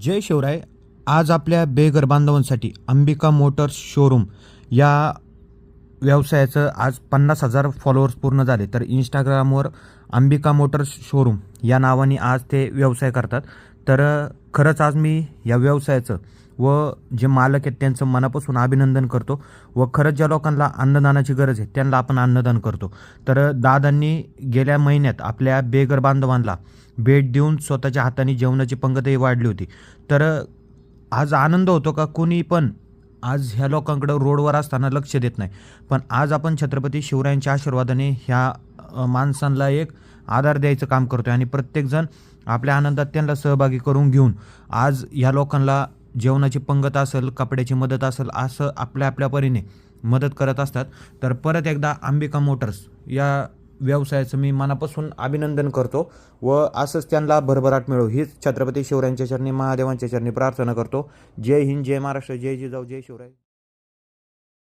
जय शिवराय. आज आपल्या बेघर बांधवांसाठी अंबिका मोटर्स शोरूम या व्यवसायाचं आज पन्नास हजार फॉलोअर्स पूर्ण झाले. तर इंस्टाग्रामवर अंबिका मोटर्स शोरूम या नावाने आज ते व्यवसाय करतात. तर खरंच आज मी या व्यवसायाचं व जे मालक आहेत त्यांचं मनापासून अभिनंदन करतो व खरंच ज्या लोकांना अन्नदानाची गरज आहे त्यांना आपण अन्नदान करतो. तर दादांनी गेल्या महिन्यात आपल्या बेघर बांधवांना भेट देऊन स्वतःच्या हाताने जेवणाची पंगतही वाढली होती. तर आज आनंद होतो का? कोणी पण आज ह्या लोकांकडं रोडवर असताना लक्ष देत नाही. पण आज आपण छत्रपती शिवरायांच्या आशीर्वादाने ह्या माणसांना एक आधार द्यायचं काम करतोय आणि प्रत्येकजण आपल्या आनंदात त्यांना सहभागी करून घेऊन आज ह्या लोकांना जेवणाची पंगत असेल कपड्याची मदत असेल असं आपल्या आपल्या परीने मदत करत असतात. तर परत एकदा अंबिका मोटर्स या व्यवसायाचं मी मनापासून अभिनंदन करतो व असंच त्यांना भरभराट मिळो. हीच छत्रपती शिवरायांच्या चरणी महादेवांच्या चरणी प्रार्थना करतो. जय हिंद जय महाराष्ट्र जय जिजाऊ जय शिवराय.